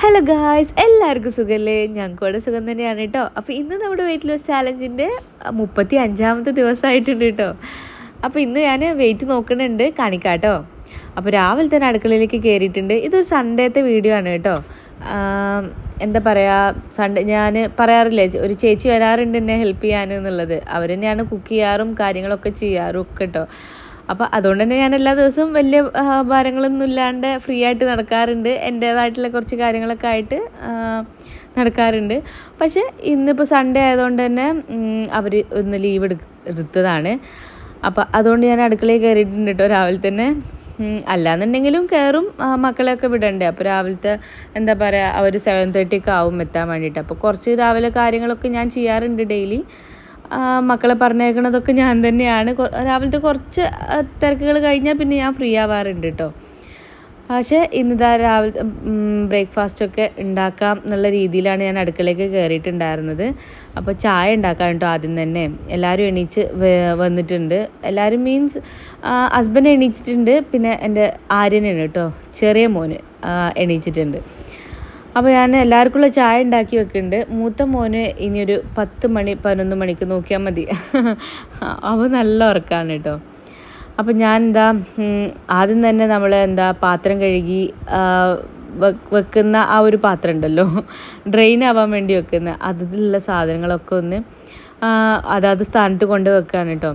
Hello guys എല്ലാവർക്കും സുഖമല്ലേ ഞങ്ങൾക്ക് ഇവിടെ സുഖം തന്നെയാണ് കേട്ടോ അപ്പോൾ ഇന്ന് നമ്മുടെ വെയിറ്റ് ലോസ് ചാലഞ്ചിന്റെ മുപ്പത്തി അഞ്ചാമത്തെ ദിവസമായിട്ടുണ്ട് കേട്ടോ അപ്പോൾ ഇന്ന് ഞാൻ വെയിറ്റ് നോക്കുന്നുണ്ട് കാണിക്കാട്ടോ. അപ്പോൾ രാവിലെ തന്നെ അടുക്കളയിലേക്ക് കയറിയിട്ടുണ്ട് ഇതൊരു സൺഡേത്തെ വീഡിയോ ആണ് കേട്ടോ എന്താ പറയുക സൺഡേ ഞാൻ പറയാറില്ലേ ഒരു ചേച്ചി വരാറുണ്ട് എന്നെ ഹെൽപ്പ് ചെയ്യാൻ എന്നുള്ളത്. അവർ തന്നെയാണ് കുക്ക് ചെയ്യാറും കാര്യങ്ങളൊക്കെ ചെയ്യാറും ഒക്കെ കേട്ടോ അപ്പോൾ അതുകൊണ്ട് തന്നെ ഞാൻ എല്ലാ ദിവസവും വലിയ ഭാരങ്ങളൊന്നും ഇല്ലാണ്ട് ഫ്രീ ആയിട്ട് നടക്കാറുണ്ട്. എന്റേതായിട്ടുള്ള കുറച്ച് കാര്യങ്ങളൊക്കെ ആയിട്ട് നടക്കാറുണ്ട്. പക്ഷേ ഇന്നിപ്പോൾ സൺഡേ ആയതുകൊണ്ട് തന്നെ അവർ ഒന്ന് ലീവ് എടു എടുത്തതാണ്. അപ്പോൾ അതുകൊണ്ട് ഞാൻ അടുക്കളയിൽ കയറിയിട്ടുണ്ട് കേട്ടോ രാവിലെ തന്നെ. അല്ലാന്നുണ്ടെങ്കിലും കയറും മക്കളെയൊക്കെ വിടണ്ടേ. അപ്പോൾ രാവിലത്തെ എന്താ പറയുക അവർ സെവൻ തേർട്ടി ഒക്കെ ആവും എത്താൻ വേണ്ടിയിട്ട് അപ്പോൾ കുറച്ച് രാവിലെ കാര്യങ്ങളൊക്കെ ഞാൻ ചെയ്യാറുണ്ട് ഡെയിലി മക്കളെ പറഞ്ഞേക്കണതൊക്കെ ഞാൻ തന്നെയാണ്. രാവിലത്തെ കുറച്ച് തിരക്കുകൾ കഴിഞ്ഞാൽ പിന്നെ ഞാൻ ഫ്രീ ആവാറുണ്ട് കേട്ടോ പക്ഷേ ഇന്നിതാ രാവിലെ ബ്രേക്ക്ഫാസ്റ്റൊക്കെ ഉണ്ടാക്കാം എന്നുള്ള രീതിയിലാണ് ഞാൻ അടുക്കളയ്ക്ക് കയറിയിട്ടുണ്ടായിരുന്നത് അപ്പോൾ ചായ ഉണ്ടാക്കാൻ കേട്ടോ ആദ്യം തന്നെ. എല്ലാവരും എണീച്ച് വന്നിട്ടുണ്ട്. എല്ലാവരും മീൻസ് ഹസ്ബൻഡ് എണീച്ചിട്ടുണ്ട്. പിന്നെ എന്റെ ആര്യനാണ് കേട്ടോ ചെറിയ മോന് എണീച്ചിട്ടുണ്ട്. അപ്പോൾ ഞാൻ എല്ലാവർക്കുള്ള ചായ ഉണ്ടാക്കി വെക്കുന്നുണ്ട്. മൂത്ത മോന് ഇനിയൊരു പത്ത് മണി പതിനൊന്ന് മണിക്ക് നോക്കിയാൽ മതി. അവ നല്ല ഉറക്കാണ് കേട്ടോ. അപ്പം ഞാൻ എന്താ ആദ്യം തന്നെ നമ്മൾ എന്താ പാത്രം കഴുകി വെക്കുന്ന ആ ഒരു പാത്രം ഉണ്ടല്ലോ. ഡ്രെയിൻ ആവാൻ വേണ്ടി വെക്കുന്ന. അതിലുള്ള സാധനങ്ങളൊക്കെ ഒന്ന് അതാത് സ്ഥാനത്ത് കൊണ്ട് വെക്കുകയാണ് കേട്ടോ.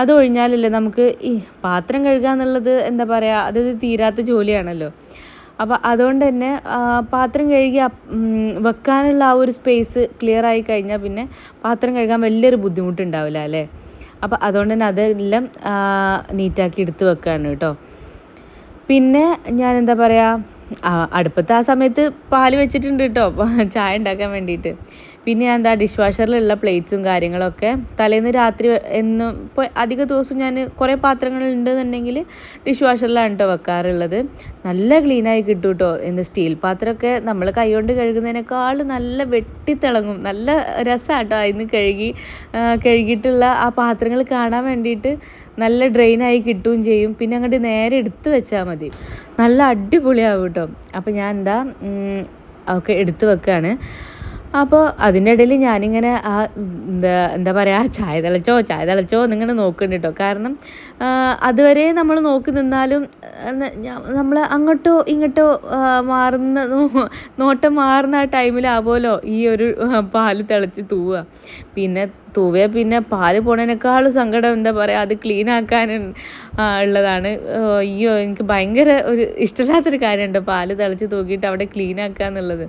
അത് ഒഴിഞ്ഞാലല്ലേ നമുക്ക് ഈ പാത്രം കഴുകുക എന്നുള്ളത് എന്താ പറയുക അതൊരു തീരാത്ത ജോലിയാണല്ലോ. അപ്പോൾ അതുകൊണ്ട് തന്നെ പാത്രം കഴുകി വെക്കാനുള്ള ആ ഒരു സ്പേസ് ക്ലിയർ ആയി കഴിഞ്ഞാൽ പിന്നെ പാത്രം കഴുകാൻ വലിയൊരു ബുദ്ധിമുട്ടുണ്ടാവില്ല അല്ലേ? അപ്പോൾ അതുകൊണ്ട് തന്നെ അതെല്ലാം നീറ്റാക്കി എടുത്ത് വെക്കുകയാണ് കേട്ടോ. പിന്നെ ഞാൻ എന്താ പറയുക അടുപ്പത്ത് ആ സമയത്ത് പാൽ വെച്ചിട്ടുണ്ട് കേട്ടോ ചായ ഉണ്ടാക്കാൻ വേണ്ടിയിട്ട്. പിന്നെ ഞാൻ എന്താ ഡിഷ് വാഷറിലുള്ള പ്ലേറ്റ്സും കാര്യങ്ങളൊക്കെ. തലേന്ന് രാത്രി എന്നും ഇപ്പോൾ അധിക ദിവസം ഞാൻ കുറേ പാത്രങ്ങൾ ഉണ്ടെന്നുണ്ടെങ്കിൽ ഡിഷ് വാഷറിലാണ് കേട്ടോ വെക്കാറുള്ളത്. നല്ല ക്ലീനായി കിട്ടും കേട്ടോ എന്ന് സ്റ്റീൽ പാത്രമൊക്കെ നമ്മൾ കൈകൊണ്ട് കഴുകുന്നതിനേക്കാൾ നല്ല വെട്ടിത്തിളങ്ങും. നല്ല രസമാണ് കേട്ടോ അതിന് കഴുകി കഴുകിയിട്ടുള്ള ആ പാത്രങ്ങൾ കാണാൻ വേണ്ടിയിട്ട് നല്ല ഡ്രെയിനായി കിട്ടുകയും ചെയ്യും. പിന്നെ അങ്ങോട്ട് നേരെ എടുത്ത് വെച്ചാൽ മതി. നല്ല അടിപൊളിയാവും കേട്ടോ അപ്പോൾ ഞാൻ എന്താ ഒക്കെ എടുത്ത് വെക്കുകയാണ് അപ്പോൾ അതിന്റെ ഇടയിൽ ഞാനിങ്ങനെ ആ എന്താ എന്താ പറയുക ചായ തിളച്ചോ ചായ തിളച്ചോ എന്നിങ്ങനെ നോക്കുന്നുണ്ട് കേട്ടോ. കാരണം അതുവരെ നമ്മൾ നോക്കി നിന്നാലും നമ്മൾ അങ്ങോട്ടോ ഇങ്ങോട്ടോ മാറുന്ന നോട്ടം മാറുന്ന ആ ടൈമിലാവുമല്ലോ ഈ ഒരു പാൽ തിളച്ച് തൂവുക. പിന്നെ തൂവേ പിന്നെ പാൽ പോണതിനേക്കാളും സങ്കടം എന്താ പറയുക അത് ക്ലീൻ ആക്കാൻ ഉള്ളതാണ്. അയ്യോ എനിക്ക് ഭയങ്കര ഒരു ഇഷ്ടമില്ലാത്തൊരു കാര്യമുണ്ട് പാൽ തിളച്ച് തൂക്കിയിട്ട് അവിടെ ക്ലീൻ ആക്കുക എന്നുള്ളത്.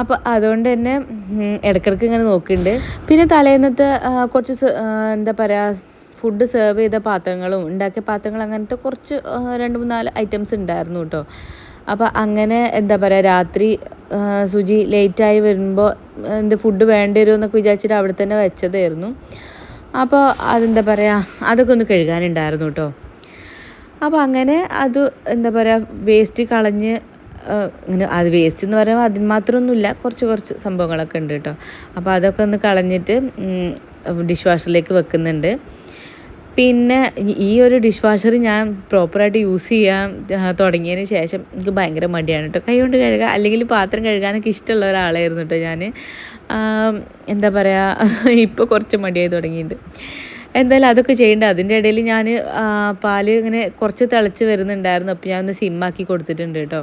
അപ്പോൾ അതുകൊണ്ട് തന്നെ ഇടക്കിടക്ക് ഇങ്ങനെ നോക്കുന്നുണ്ട് പിന്നെ തലേന്നത്തെ കുറച്ച് എന്താ പറയാ ഫുഡ് സെർവ് ചെയ്ത പാത്രങ്ങളും ഉണ്ടാക്കിയ പാത്രങ്ങൾ അങ്ങനത്തെ കുറച്ച് രണ്ട് മൂന്നാൽ നാല് ഐറ്റംസ് ഉണ്ടായിരുന്നു കേട്ടോ അപ്പോൾ അങ്ങനെ എന്താ പറയാ രാത്രി സുജി ആയി വരുമ്പോൾ എന്ത് ഫുഡ് വേണ്ടി വരുമോ എന്നൊക്കെ വിചാരിച്ചിട്ട് അവിടെ തന്നെ വെച്ചതായിരുന്നു. അപ്പോൾ അതെന്താ പറയാ അതൊക്കെ ഒന്ന് കഴുകാനുണ്ടായിരുന്നു കേട്ടോ അപ്പോൾ അങ്ങനെ അത് എന്താ പറയുക വേസ്റ്റ് കളഞ്ഞ് ഇങ്ങനെ അത് വേസ്റ്റ് എന്ന് പറയുമ്പോൾ അതിന് മാത്രമൊന്നുമില്ല. കുറച്ച് കുറച്ച് സംഭവങ്ങളൊക്കെ ഉണ്ട് കേട്ടോ. അപ്പോൾ അതൊക്കെ ഒന്ന് കളഞ്ഞിട്ട് ഡിഷ് വാഷറിലേക്ക് വെക്കുന്നുണ്ട്. പിന്നെ ഈ- ഒരു ഡിഷ് വാഷർ ഞാൻ പ്രോപ്പറായിട്ട് യൂസ് ചെയ്യാൻ തുടങ്ങിയതിന് ശേഷം എനിക്ക് ഭയങ്കര മടിയാണ് കേട്ടോ. കൈ കൊണ്ട് കഴുകുക അല്ലെങ്കിൽ പാത്രം കഴുകാനൊക്കെ ഇഷ്ടമുള്ള ഒരാളായിരുന്നു കേട്ടോ ഞാൻ. എന്താ പറയുക ഇപ്പോൾ കുറച്ച് മടിയായി തുടങ്ങിയിട്ടുണ്ട്. എന്തായാലും അതൊക്കെ ചെയ്യേണ്ട. അതിന്റെ ഇടയിൽ ഞാൻ പാൽ ഇങ്ങനെ കുറച്ച് തിളച്ച് വരുന്നുണ്ടായിരുന്നു. അപ്പോൾ ഞാൻ ഒന്ന് സിമ്മാക്കി കൊടുത്തിട്ടുണ്ട് കേട്ടോ.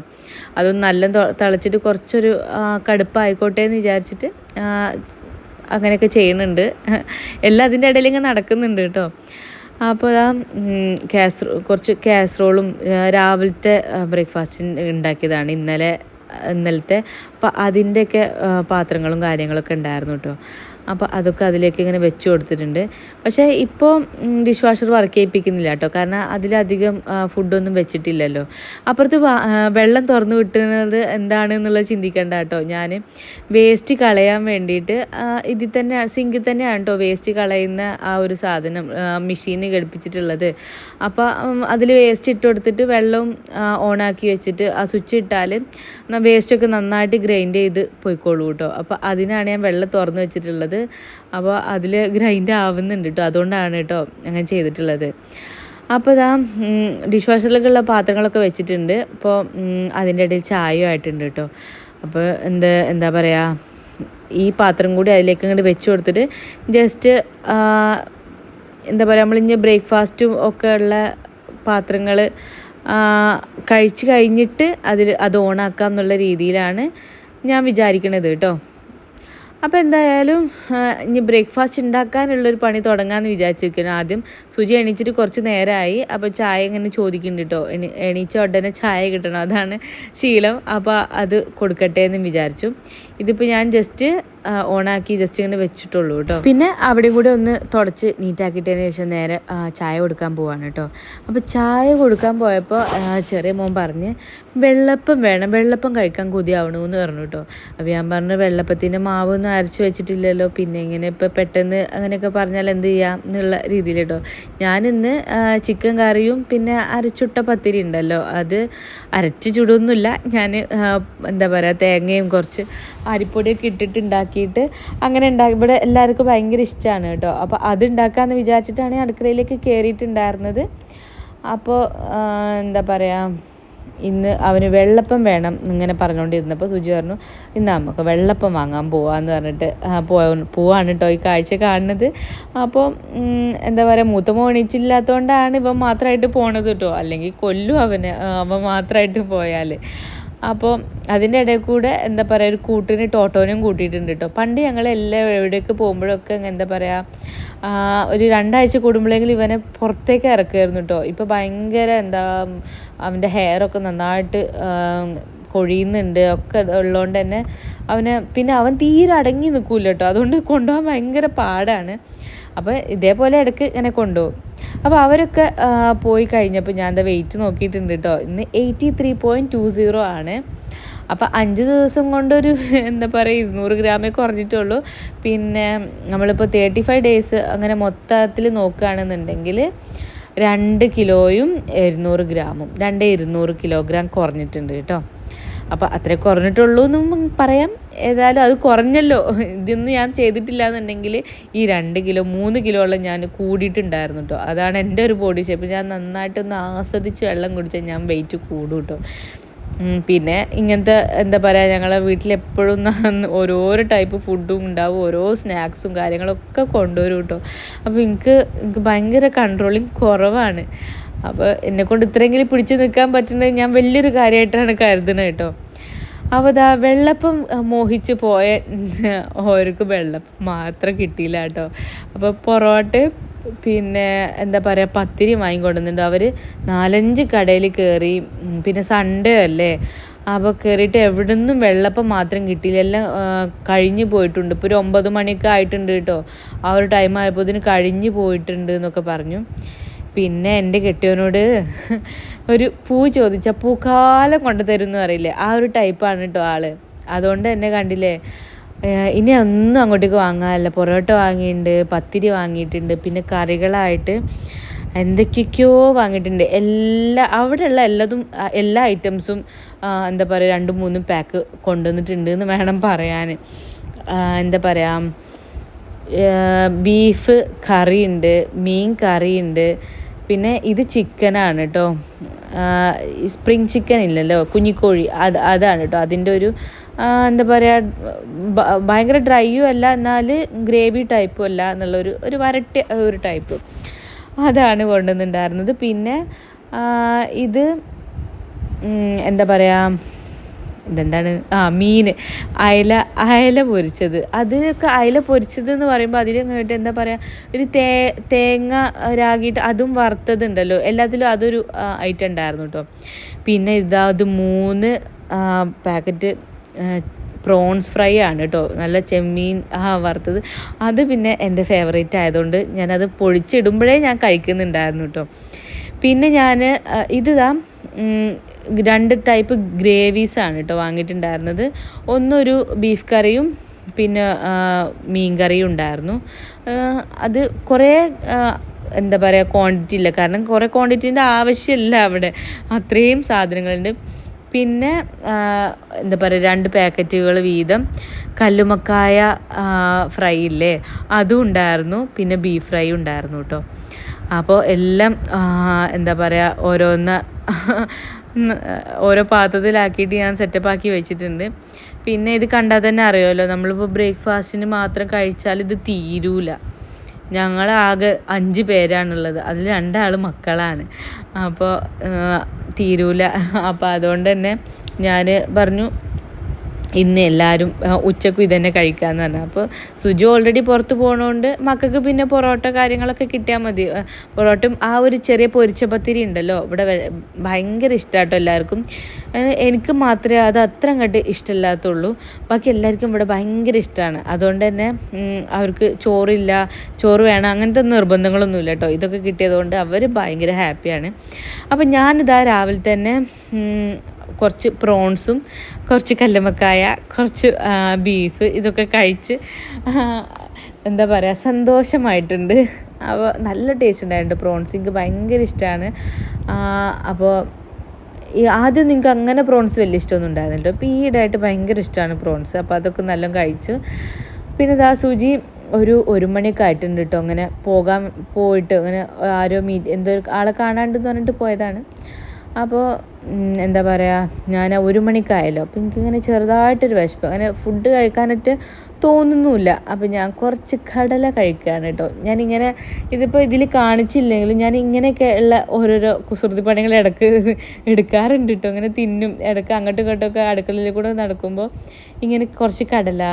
അതൊന്ന് നല്ല തിളച്ചിട്ട് കുറച്ചൊരു കടുപ്പായിക്കോട്ടെ എന്ന് വിചാരിച്ചിട്ട് അങ്ങനെയൊക്കെ ചെയ്യുന്നുണ്ട്. എല്ലാം അതിന്റെ ഇടയിൽ ഇങ്ങനെ നടക്കുന്നുണ്ട് കേട്ടോ. അപ്പോൾ ആ കാസറോ കുറച്ച് കാസറോളും രാവിലത്തെ ബ്രേക്ക്ഫാസ്റ്റിന് ഉണ്ടാക്കിയതാണ്. ഇന്നലെ ഇന്നലത്തെ അപ്പം അതിന്റെയൊക്കെ പാത്രങ്ങളും കാര്യങ്ങളൊക്കെ ഉണ്ടായിരുന്നു കേട്ടോ. അപ്പോൾ അതൊക്കെ അതിലേക്ക് ഇങ്ങനെ വെച്ച് കൊടുത്തിട്ടുണ്ട്. പക്ഷേ ഇപ്പോൾ ഡിഷ് വാഷർ വർക്ക് ചെയ്യിപ്പിക്കുന്നില്ല കേട്ടോ. കാരണം അതിലധികം ഫുഡൊന്നും വെച്ചിട്ടില്ലല്ലോ. അപ്പുറത്ത് വെള്ളം തുറന്നു വിട്ടുന്നത് എന്താണ് എന്നുള്ളത് ചിന്തിക്കേണ്ട കേട്ടോ. ഞാൻ വേസ്റ്റ് കളയാൻ വേണ്ടിയിട്ട് ഇതിൽ തന്നെ സിങ്കിൽ തന്നെയാണ് കേട്ടോ വേസ്റ്റ് കളയുന്ന ആ ഒരു സാധനം മെഷീന് ഘടിപ്പിച്ചിട്ടുള്ളത്. അപ്പോൾ അതിൽ വേസ്റ്റ് ഇട്ട് കൊടുത്തിട്ട് വെള്ളവും ഓണാക്കി വെച്ചിട്ട് ആ സ്വിച്ച് ഇട്ടാൽ വേസ്റ്റൊക്കെ നന്നായിട്ട് ഗ്രൈൻഡ് ചെയ്ത് പോയിക്കോളൂ കേട്ടോ. അപ്പോൾ അതിനാണ് ഞാൻ വെള്ളം തുറന്ന് വെച്ചിട്ടുള്ളത്. അപ്പോൾ അതിൽ ഗ്രൈൻഡ് ആവുന്നുണ്ട് കേട്ടോ. അതുകൊണ്ടാണ് കേട്ടോ അങ്ങനെ ചെയ്തിട്ടുള്ളത്. അപ്പോൾ ഇതാ ഡിഷ് വാഷറിലേക്കുള്ള പാത്രങ്ങളൊക്കെ വെച്ചിട്ടുണ്ട്. അപ്പോൾ അതിന്റെ ഇടയിൽ ചായയും ആയിട്ടുണ്ട് കേട്ടോ. അപ്പോൾ എന്താ എന്താ പറയുക ഈ പാത്രം കൂടി അതിലേക്ക് അങ്ങോട്ട് വെച്ച് കൊടുത്തിട്ട് ജസ്റ്റ് എന്താ പറയുക നമ്മളിഞ്ഞ് ബ്രേക്ക്ഫാസ്റ്റും ഒക്കെ ഉള്ള പാത്രങ്ങൾ കഴിച്ച് കഴിഞ്ഞിട്ട് അതിൽ അത് ഓണാക്കാം എന്നുള്ള രീതിയിലാണ് ഞാൻ വിചാരിക്കണത് കേട്ടോ. അപ്പോൾ എന്തായാലും ഇനി ബ്രേക്ക്ഫാസ്റ്റ് ഉണ്ടാക്കാനുള്ളൊരു പണി തുടങ്ങാമെന്ന് വിചാരിച്ചിരിക്കുന്നു. ആദ്യം സുജി എണീച്ചിട്ട് കുറച്ച് നേരമായി അപ്പോൾ ചായ ഇങ്ങനെ ചോദിക്കുന്നുണ്ട് കേട്ടോ എണി എണീച്ച ഉടനെ ചായ കിട്ടണം. അതാണ് ശീലം. അപ്പോൾ അത് കൊടുക്കട്ടെ എന്ന് വിചാരിച്ചു. ഇതിപ്പോൾ ഞാൻ ജസ്റ്റ് ഓണാക്കി ജസ്റ്റ് ഇങ്ങനെ വെച്ചിട്ടുള്ളൂ കേട്ടോ പിന്നെ അവിടെ കൂടെ ഒന്ന് തുടച്ച് നീറ്റാക്കിയിട്ടതിന് ശേഷം നേരെ ചായ കൊടുക്കാൻ പോവാണ് കേട്ടോ അപ്പോൾ ചായ കൊടുക്കാൻ പോയപ്പോൾ ചെറിയ മോൻ പറഞ്ഞ് വെള്ളപ്പം വേണം വെള്ളപ്പം കഴിക്കാൻ കൊതിയാവണമെന്ന് പറഞ്ഞു കേട്ടോ അപ്പോൾ ഞാൻ പറഞ്ഞു വെള്ളപ്പത്തിന്റെ മാവൊന്നും അരച്ച് വെച്ചിട്ടില്ലല്ലോ പിന്നെ ഇങ്ങനെ ഇപ്പോൾ പെട്ടെന്ന് അങ്ങനെയൊക്കെ പറഞ്ഞാൽ എന്ത് ചെയ്യാം? എന്നുള്ള രീതിയിൽ കേട്ടോ ഞാനിന്ന് ചിക്കൻ കറിയും പിന്നെ അരച്ചുട്ട പത്തിരി ഉണ്ടല്ലോ അത് അരച്ച് ചുടൊന്നുമില്ല ഞാൻ എന്താ പറയുക തേങ്ങയും കുറച്ച് അരിപ്പൊടിയൊക്കെ ഇട്ടിട്ട് ഉണ്ടാക്കിയിട്ട് അങ്ങനെ ഉണ്ടാക്കി. ഇവിടെ എല്ലാവർക്കും ഭയങ്കര ഇഷ്ടമാണ് കേട്ടോ. അപ്പോൾ അത് ഉണ്ടാക്കാമെന്ന് വിചാരിച്ചിട്ടാണ് അടുക്കളയിലേക്ക് കയറിയിട്ടുണ്ടായിരുന്നത് അപ്പോൾ എന്താ പറയുക ഇന്ന് അവന് വെള്ളപ്പം വേണം ഇങ്ങനെ പറഞ്ഞുകൊണ്ടിരുന്നപ്പോൾ സുജി പറഞ്ഞു ഇന്ന് നമുക്ക് വെള്ളപ്പം വാങ്ങാൻ പോവാന്ന് പറഞ്ഞിട്ട് പോ പോവാണ് കേട്ടോ ഈ കാഴ്ച കാണുന്നത്. അപ്പോൾ എന്താ പറയുക മൂത്ത മോണിച്ചില്ലാത്തതുകൊണ്ടാണ് ഇവൻ മാത്രമായിട്ട് പോണത് കേട്ടോ. അല്ലെങ്കിൽ കൊല്ലും അവന് അവൻ മാത്രമായിട്ട് പോയാൽ അപ്പോൾ അതിന്റെ ഇടയിൽ കൂടെ എന്താ പറയുക ഒരു കൂട്ടിന് ടോട്ടോനും കൂട്ടിയിട്ടുണ്ട് കേട്ടോ പണ്ട് ഞങ്ങൾ എല്ലാം എവിടേക്ക് പോകുമ്പോഴൊക്കെ എന്താ പറയുക ഒരു രണ്ടാഴ്ച കൂടുമ്പോഴെങ്കിലും ഇവനെ പുറത്തേക്ക് ഇറക്കുമായിരുന്നു കേട്ടോ ഇപ്പോൾ ഭയങ്കര എന്താ അവന്റെ ഹെയറൊക്കെ നന്നായിട്ട് കൊഴിയുന്നുണ്ട്. ഒക്കെ ഉള്ളതുകൊണ്ട് തന്നെ അവന് പിന്നെ അവൻ തീരെ അടങ്ങി നിൽക്കില്ല കേട്ടോ അതുകൊണ്ട് കൊണ്ടുപോകാൻ ഭയങ്കര പാടാണ്. അപ്പോൾ ഇതേപോലെ ഇടയ്ക്ക് ഇങ്ങനെ കൊണ്ടുപോകും. അപ്പോൾ അവരൊക്കെ പോയി കഴിഞ്ഞപ്പോൾ ഞാൻ എന്താ വെയിറ്റ് നോക്കിയിട്ടുണ്ട് കേട്ടോ ഇന്ന് eighty three point two zero ആണ്. അപ്പോൾ അഞ്ച് ദിവസം കൊണ്ടൊരു എന്താ പറയുക ഇരുന്നൂറ് ഗ്രാമേ കുറഞ്ഞിട്ടുള്ളൂ. പിന്നെ നമ്മളിപ്പോൾ തേർട്ടി ഫൈവ് ഡേയ്സ് അങ്ങനെ മൊത്തത്തിൽ നോക്കുകയാണെന്നുണ്ടെങ്കിൽ രണ്ട് കിലോയും ഇരുന്നൂറ് ഗ്രാമും രണ്ട് ഇരുന്നൂറ് കിലോഗ്രാം കുറഞ്ഞിട്ടുണ്ട് കേട്ടോ അപ്പോൾ അത്രേ കുറഞ്ഞിട്ടുള്ളൂ എന്നും പറയാം. ഏതായാലും അത് കുറഞ്ഞല്ലോ. ഇതൊന്നും ഞാൻ ചെയ്തിട്ടില്ല എന്നുണ്ടെങ്കിൽ ഈ രണ്ട് കിലോ മൂന്ന് കിലോളം ഞാൻ കൂടിയിട്ടുണ്ടായിരുന്നു കേട്ടോ അതാണ് എന്റെ ഒരു ബോഡി ഷേപ്പ് ഞാൻ നന്നായിട്ടൊന്ന് ആസ്വദിച്ച് വെള്ളം കുടിച്ചാൽ ഞാൻ വെയിറ്റ് കൂടും കേട്ടോ പിന്നെ ഇങ്ങനത്തെ എന്താ പറയുക ഞങ്ങളെ വീട്ടിലെപ്പോഴും ഓരോരോ ടൈപ്പ് ഫുഡും ഉണ്ടാവും. ഓരോ സ്നാക്സും കാര്യങ്ങളൊക്കെ കൊണ്ടുവരും കേട്ടോ അപ്പോൾ എനിക്ക് എനിക്ക് ഭയങ്കര കൺട്രോളിങ് കുറവാണ്. അപ്പോൾ എന്നെക്കൊണ്ട് ഇത്രയെങ്കിലും പിടിച്ചു നിൽക്കാൻ പറ്റുന്നത് ഞാൻ വലിയൊരു കാര്യമായിട്ടാണ് കരുതുന്നത് കേട്ടോ. അപ്പോൾ അതാ വെള്ളപ്പം മോഹിച്ച് പോയ ഓർക്ക് വെള്ളപ്പം മാത്രം കിട്ടിയില്ല കേട്ടോ. അപ്പോൾ പൊറോട്ട പിന്നെ എന്താ പറയുക പത്തിരി വാങ്ങിക്കൊണ്ടുന്നുണ്ട് അവർ നാലഞ്ച് കടയിൽ കയറി പിന്നെ സൺഡേ അല്ലേ? അപ്പോൾ കയറിയിട്ട് എവിടെ നിന്നും വെള്ളപ്പം മാത്രം കിട്ടിയില്ല. എല്ലാം കഴിഞ്ഞു പോയിട്ടുണ്ട്. ഇപ്പോൾ ഒരു ഒമ്പത് മണിയൊക്കെ ആയിട്ടുണ്ട് കേട്ടോ. ആ ഒരു ടൈം ആയപ്പോൾ ഇതിന് കഴിഞ്ഞു പോയിട്ടുണ്ട് എന്നൊക്കെ പറഞ്ഞു. പിന്നെ എന്റെ കെട്ടിയവനോട് ഒരു പൂ ചോദിച്ചാൽ പൂക്കാലം കൊണ്ടു തരും എന്ന് പറയില്ലേ? ആ ഒരു ടൈപ്പാണ് കേട്ടോ ആൾ. അതുകൊണ്ട് തന്നെ കണ്ടില്ലേ ഇനി ഒന്നും അങ്ങോട്ടേക്ക് വാങ്ങാനല്ല പൊറോട്ട വാങ്ങിയിട്ടുണ്ട് പത്തിരി വാങ്ങിയിട്ടുണ്ട് പിന്നെ കറികളായിട്ട് എന്തൊക്കെയൊക്കെയോ വാങ്ങിയിട്ടുണ്ട്. എല്ലാ അവിടെയുള്ള എല്ലാതും എല്ലാ ഐറ്റംസും എന്താ പറയുക രണ്ടും മൂന്നും പാക്ക് കൊണ്ടുവന്നിട്ടുണ്ട് എന്ന് വേണം പറയാൻ എന്താ പറയുക ബീഫ് കറിയുണ്ട് മീൻ കറിയുണ്ട് പിന്നെ ഇത് ചിക്കനാണ് കേട്ടോ സ്പ്രിങ് ചിക്കൻ ഇല്ലല്ലോ കുഞ്ഞിക്കോഴി. അത് അതാണ് കേട്ടോ അതിന്റെ ഒരു എന്താ പറയുക ഭയങ്കര ഡ്രൈയും അല്ല എന്നാൽ ഗ്രേവി ടൈപ്പും അല്ല എന്നുള്ളൊരു ഒരു വരട്ടി ഒരു ടൈപ്പ് അതാണ് കൊണ്ടുവന്നിട്ടുണ്ടായിരുന്നത്. പിന്നെ ഇത് എന്താ പറയുക ഇതെന്താണ്? ആ മീൻ അയല അയല പൊരിച്ചത്. അതിനൊക്കെ അയല പൊരിച്ചത് എന്ന് പറയുമ്പോൾ അതിലങ്ങോട്ട് എന്താ പറയുക ഒരു തേ തേങ്ങ രാഗിയിട്ട് അതും വറുത്തതുണ്ടല്ലോ. എല്ലാത്തിലും അതൊരു ഐറ്റം ഉണ്ടായിരുന്നു കേട്ടോ പിന്നെ ഇതാ അത് മൂന്ന് പാക്കറ്റ് പ്രോൺസ് ഫ്രൈ ആണ് കേട്ടോ നല്ല ചെമ്മീൻ ആ വറുത്തത്. അത് പിന്നെ എന്റെ ഫേവറേറ്റ് ആയതുകൊണ്ട് ഞാനത് പൊഴിച്ചിടുമ്പോഴേ ഞാൻ കഴിക്കുന്നുണ്ടായിരുന്നു കേട്ടോ പിന്നെ ഞാൻ ഇതാ രണ്ട് ടൈപ്പ് ഗ്രേവീസാണ് കേട്ടോ വാങ്ങിയിട്ടുണ്ടായിരുന്നത്. ഒന്നൊരു ബീഫ് കറിയും പിന്നെ മീൻ കറിയും ഉണ്ടായിരുന്നു. അത് കുറേ എന്താ പറയുക ക്വാണ്ടിറ്റി ഇല്ല. കാരണം കുറേ ക്വാണ്ടിറ്റീന്റെ ആവശ്യമില്ല അവിടെ. അത്രയും സാധനങ്ങളുണ്ട്. പിന്നെ എന്താ പറയുക രണ്ട് പാക്കറ്റുകൾ വീതം കല്ലുമക്കായ ഫ്രൈ ഇല്ലേ? അതും ഉണ്ടായിരുന്നു. പിന്നെ ബീഫ് ഫ്രൈ ഉണ്ടായിരുന്നു കേട്ടോ അപ്പോൾ എല്ലാം എന്താ പറയുക ഓരോന്ന് ഓരോ പാത്രത്തിലാക്കിയിട്ട് ഞാൻ സെറ്റപ്പാക്കി വെച്ചിട്ടുണ്ട്. പിന്നെ ഇത് കണ്ടാൽ തന്നെ അറിയാമല്ലോ നമ്മളിപ്പോൾ ബ്രേക്ക്ഫാസ്റ്റിന് മാത്രം കഴിച്ചാൽ ഇത് തീരൂല. ഞങ്ങൾ ആകെ അഞ്ച് പേരാണുള്ളത്. അതിൽ രണ്ടാൾ മക്കളാണ്. അപ്പോൾ തീരൂല. അപ്പോൾ അതുകൊണ്ട് തന്നെ ഞാൻ പറഞ്ഞു ഇന്ന് എല്ലാവരും ഉച്ചക്കും ഇതന്നെ കഴിക്കാമെന്ന് പറഞ്ഞു. അപ്പോൾ സുജു ഓൾറെഡി പുറത്ത് പോകണോണ്ട് മക്കൾക്ക് പിന്നെ പൊറോട്ട കാര്യങ്ങളൊക്കെ കിട്ടിയാൽ മതി. പൊറോട്ടും ആ ഒരു ചെറിയ പൊരിച്ച പത്തിരി ഉണ്ടല്ലോ ഇവിടെ ഭയങ്കര ഇഷ്ടമാട്ടോ എല്ലാവർക്കും. എനിക്ക് മാത്രമേ അത് അത്ര അങ്ങോട്ട് ഇഷ്ടമില്ലാത്തുള്ളൂ. ബാക്കി എല്ലാവർക്കും ഇവിടെ ഭയങ്കര ഇഷ്ടമാണ് അതുകൊണ്ട് തന്നെ അവർക്ക് ചോറില്ല ചോറ് വേണം അങ്ങനത്തെ നിർബന്ധങ്ങളൊന്നുമില്ല കേട്ടോ. ഇതൊക്കെ കിട്ടിയതുകൊണ്ട് അവർ ഭയങ്കര ഹാപ്പിയാണ് അപ്പം ഞാനിതാ രാവിലെ തന്നെ കുറച്ച് പ്രോൺസും കുറച്ച് കല്ലുമക്കായ കുറച്ച് ബീഫ് ഇതൊക്കെ കഴിച്ച് എന്താ പറയുക സന്തോഷമായിട്ടുണ്ട്. അപ്പോൾ നല്ല ടേസ്റ്റ് ഉണ്ടായിട്ടുണ്ട് പ്രോൺസ് എനിക്ക് ഭയങ്കര ഇഷ്ടമാണ് അപ്പോൾ ഈ ആദ്യം നിങ്ങൾക്ക് അങ്ങനെ പ്രോൺസ് വലിയ ഇഷ്ടമൊന്നും ഉണ്ടായിരുന്നില്ല. അപ്പോൾ ഈയിടെയായിട്ട് ഭയങ്കര ഇഷ്ടമാണ് പ്രോൺസ് അപ്പോൾ അതൊക്കെ നല്ല കഴിച്ചു. പിന്നെ ഇതാ സൂചി ഒരു ഒരു മണിയൊക്കെ ആയിട്ടുണ്ട് കേട്ടോ അങ്ങനെ പോകാൻ പോയിട്ട് അങ്ങനെ ആരോ മീറ്റ് എന്തോ ആളെ കാണാണ്ടെന്ന് പറഞ്ഞിട്ട് പോയതാണ്. അപ്പോൾ എന്താ പറയുക ഞാൻ ഒരു മണിക്കായല്ലോ. അപ്പോൾ എനിക്കിങ്ങനെ ചെറുതായിട്ടൊരു വിശപ്പ്. അങ്ങനെ ഫുഡ് കഴിക്കാനായിട്ട് തോന്നുന്നുമില്ല. അപ്പോൾ ഞാൻ കുറച്ച് കടല കഴിക്കുകയാണ് കേട്ടോ. ഞാനിങ്ങനെ ഇതിപ്പോൾ ഇതിൽ കാണിച്ചില്ലെങ്കിലും ഞാൻ ഇങ്ങനെയൊക്കെ ഉള്ള ഓരോരോ കുസൃതി പണികൾ ഇടയ്ക്ക് എടുക്കാറുണ്ട് കേട്ടോ. ഇങ്ങനെ തിന്നും ഇടയ്ക്ക് അങ്ങോട്ടും ഇങ്ങോട്ടൊക്കെ അടുക്കളയിൽ കൂടെ നടക്കുമ്പോൾ ഇങ്ങനെ കുറച്ച് കടല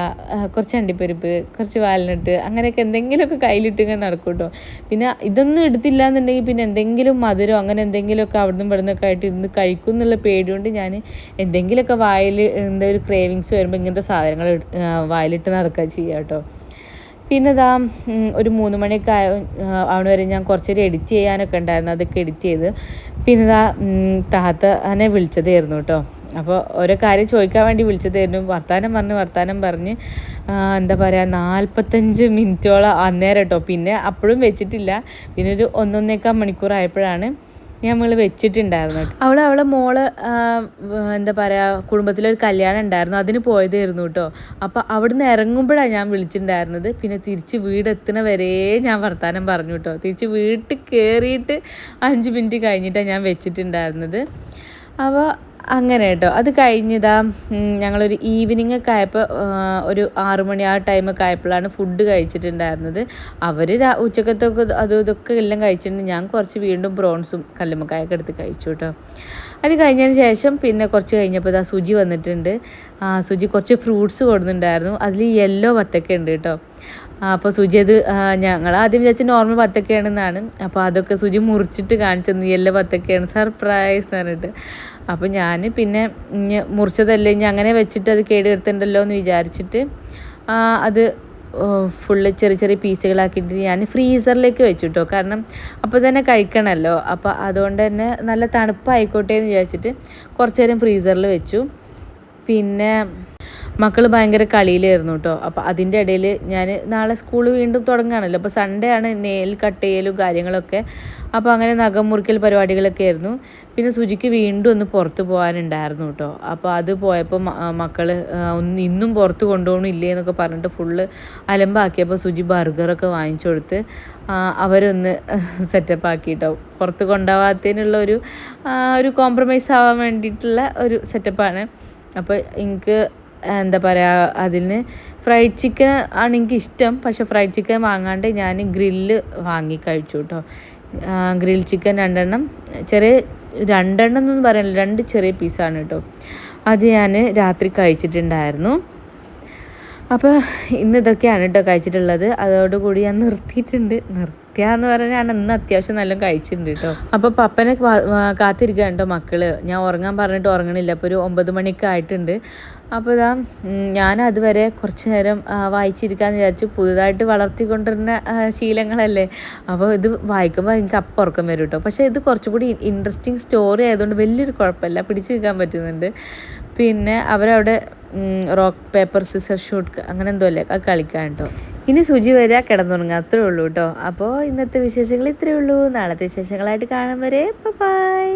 കുറച്ച് അണ്ടിപ്പരിപ്പ് കുറച്ച് വാൽനട്ട് അങ്ങനെയൊക്കെ എന്തെങ്കിലുമൊക്കെ കയ്യിലിട്ട് ഇങ്ങനെ നടക്കും കേട്ടോ. പിന്നെ ഇതൊന്നും എടുത്തില്ല എന്നുണ്ടെങ്കിൽ പിന്നെ എന്തെങ്കിലും മധുരം അങ്ങനെ എന്തെങ്കിലുമൊക്കെ അവിടുന്ന് ഇവിടുന്നൊക്കെ ആയിട്ട് ഇരുന്ന് കഴിക്കും എന്നുള്ള പേടികൊണ്ട് ഞാൻ എന്തെങ്കിലുമൊക്കെ വായിൽ എന്താ ഒരു ക്രേവിങ്സ് വരുമ്പോൾ ഇങ്ങനത്തെ സാധനങ്ങൾ വായിലിട്ട് നടക്കുക ചെയ്യുക കേട്ടോ പിന്നെ ഇതാ ഒരു മൂന്ന് മണിയൊക്കെ ആയ അവിടെ വരെ ഞാൻ കുറച്ചൊരു എഡിറ്റ് ചെയ്യാനൊക്കെ ഉണ്ടായിരുന്നു അതൊക്കെ എഡിറ്റ് ചെയ്ത്. പിന്നെ ഇതാ താത്ത എന്നെ വിളിച്ചതായിരുന്നു കേട്ടോ അപ്പോൾ ഓരോ കാര്യം ചോദിക്കാൻ വേണ്ടി വിളിച്ചതായിരുന്നു. വർത്താനം പറഞ്ഞ് വർത്താനം പറഞ്ഞ് എന്താ പറയുക നാൽപ്പത്തഞ്ച് മിനിറ്റോളം അന്നേരം കേട്ടോ പിന്നെ അപ്പോഴും വെച്ചിട്ടില്ല. പിന്നെ ഒരു ഒന്നൊന്നേക്കാൾ മണിക്കൂറായപ്പോഴാണ് നമ്മൾ വെച്ചിട്ടുണ്ടായിരുന്നു. അവൾ അവളെ മോൾ എന്താ പറയുക കുടുംബത്തിലൊരു കല്യാണം ഉണ്ടായിരുന്നു. അതിന് പോയതായിരുന്നു കേട്ടോ അപ്പോൾ അവിടുന്ന് ഇറങ്ങുമ്പോഴാണ് ഞാൻ വിളിച്ചിട്ടുണ്ടായിരുന്നത്. പിന്നെ തിരിച്ച് വീടെത്തുന്ന വരെ ഞാൻ വർത്താനം പറഞ്ഞു കേട്ടോ തിരിച്ച് വീട്ടിൽ കയറിയിട്ട് അഞ്ച് മിനിറ്റ് കഴിഞ്ഞിട്ടാണ് ഞാൻ വെച്ചിട്ടുണ്ടായിരുന്നത്. അപ്പോൾ അങ്ങനെ കേട്ടോ. അത് കഴിഞ്ഞതാ ഞങ്ങളൊരു ഈവനിങ് ഒക്കെ ആയപ്പോൾ ഒരു ആറു മണി ആ ടൈമൊക്കെ ആയപ്പോഴാണ് ഫുഡ് കഴിച്ചിട്ടുണ്ടായിരുന്നത്. അവർ ഉച്ചക്കത്തൊക്കെ അതും ഇതൊക്കെ എല്ലാം കഴിച്ചിട്ടുണ്ട്. ഞാൻ കുറച്ച് വീണ്ടും ബ്രോൺസും കല്ലുമ്മക്കായൊക്കെ എടുത്ത് കഴിച്ചു കേട്ടോ. അത് കഴിഞ്ഞതിന് ശേഷം പിന്നെ കുറച്ച് കഴിഞ്ഞപ്പോൾ ഇതാ സുജി വന്നിട്ടുണ്ട്. സുജി കുറച്ച് ഫ്രൂട്ട്സ് കൊടുന്നുണ്ടായിരുന്നു അതിൽ യെല്ലോ വത്തക്ക ഉണ്ട് കേട്ടോ. അപ്പോൾ സുജി അത് ഞങ്ങൾ ആദ്യം വിചാരിച്ച നോർമൽ വത്തക്കയാണെന്നാണ് അപ്പോൾ അതൊക്കെ സുജി മുറിച്ചിട്ട് കാണിച്ചത് എല്ലാ വത്തക്കയാണ് സർപ്രൈസ് എന്ന് പറഞ്ഞിട്ട്. അപ്പോൾ ഞാൻ പിന്നെ മുറിച്ചതല്ലേ ഇനി അങ്ങനെ വെച്ചിട്ട് അത് കേട് വരുത്തണ്ടല്ലോ എന്ന് വിചാരിച്ചിട്ട് അത് ഫുള്ള് ചെറിയ ചെറിയ പീസുകളാക്കിയിട്ട് ഞാൻ ഫ്രീസറിലേക്ക് വെച്ചു കേട്ടോ കാരണം അപ്പോൾ തന്നെ കഴിക്കണമല്ലോ അപ്പോൾ അതുകൊണ്ട് തന്നെ നല്ല തണുപ്പായിക്കോട്ടെ എന്ന് വിചാരിച്ചിട്ട് കുറച്ച് നേരം ഫ്രീസറിൽ വെച്ചു. പിന്നെ മക്കൾ ഭയങ്കര കളിയിലായിരുന്നു കേട്ടോ അപ്പോൾ അതിന്റെ ഇടയിൽ ഞാൻ നാളെ സ്കൂൾ വീണ്ടും തുടങ്ങുകയാണല്ലോ. അപ്പോൾ സൺഡേ ആണ് നെയിൽ കട്ട് ചെയ്യലും കാര്യങ്ങളൊക്കെ. അപ്പോൾ അങ്ങനെ നഖം മുറിക്കൽ പരിപാടികളൊക്കെ ആയിരുന്നു. പിന്നെ സുജിക്ക് വീണ്ടും ഒന്ന് പുറത്ത് പോകാനുണ്ടായിരുന്നു കേട്ടോ അപ്പോൾ അത് പോയപ്പോൾ മക്കൾ ഒന്ന് ഇന്നും പുറത്ത് കൊണ്ടുപോകണില്ലേ എന്നൊക്കെ പറഞ്ഞിട്ട് ഫുള്ള് അലമ്പാക്കിയപ്പോൾ സുജി ബർഗറൊക്കെ വാങ്ങിച്ചു കൊടുത്ത് അവരൊന്ന് സെറ്റപ്പ് ആക്കി കേട്ടോ പുറത്ത് കൊണ്ടുപോകാത്തതിനുള്ള ഒരു ഒരു കോംപ്രമൈസ് ആവാൻ വേണ്ടിയിട്ടുള്ള ഒരു സെറ്റപ്പാണ് അപ്പോൾ എനിക്ക് എന്താ പറയുക അതിന് ഫ്രൈഡ് ചിക്കൻ ആണ് ഇഷ്ടം പക്ഷെ ഫ്രൈഡ് ചിക്കൻ വാങ്ങാണ്ട് ഞാൻ ഗ്രില്ല് വാങ്ങി കഴിച്ചു കേട്ടോ ഗ്രിൽ ചിക്കൻ രണ്ടെണ്ണം ചെറിയ രണ്ടെണ്ണം എന്നൊന്നും പറയാനില്ല രണ്ട് ചെറിയ പീസാണ് കേട്ടോ അത് ഞാൻ രാത്രി കഴിച്ചിട്ടുണ്ടായിരുന്നു. അപ്പോൾ ഇന്ന് ഇതൊക്കെയാണ് കേട്ടോ കഴിച്ചിട്ടുള്ളത്. അതോടുകൂടി ഞാൻ നിർത്തിയിട്ടുണ്ട്. നിർത്തിയാന്ന് പറഞ്ഞാൽ ഞാൻ ഇന്ന് അത്യാവശ്യം നല്ല കഴിച്ചിട്ടുണ്ട് കേട്ടോ അപ്പോൾ പപ്പനെ കാത്തിരിക്കുകയാണ് കേട്ടോ മക്കൾ. ഞാൻ ഉറങ്ങാൻ പറഞ്ഞിട്ട് ഉറങ്ങണില്ല. അപ്പോൾ ഒരു ഒമ്പത് മണിയൊക്കെ ആയിട്ടുണ്ട്. അപ്പോൾ ഇതാ ഞാൻ അതുവരെ കുറച്ച് നേരം ആ, വായിച്ചിരിക്കാന്ന് വിചാരിച്ചു. പുതുതായിട്ട് വളർത്തിക്കൊണ്ടിരുന്ന ശീലങ്ങളല്ലേ. അപ്പോൾ ഇത് വായിക്കുമ്പോൾ എനിക്ക് അപ്പം ഉറക്കം വരും കേട്ടോ പക്ഷേ ഇത് കുറച്ചും കൂടി ഇൻട്രസ്റ്റിംഗ് സ്റ്റോറി ആയതുകൊണ്ട് വലിയൊരു കുഴപ്പമില്ല. പിടിച്ചു നിൽക്കാൻ പറ്റുന്നുണ്ട്. പിന്നെ അവരവിടെ റോക്ക് പേപ്പർ സിസർ ഷൂട്ട് അങ്ങനെ എന്തോ അല്ലേ കളിക്കാൻ കേട്ടോ ഇനി സുചി വരിക കിടന്നുറങ്ങുക. അത്രേ ഉള്ളൂ കേട്ടോ അപ്പോൾ ഇന്നത്തെ വിശേഷങ്ങൾ ഇത്രയേ ഉള്ളൂ. നാളത്തെ വിശേഷങ്ങളായിട്ട് കാണാൻ വരെ. ബൈ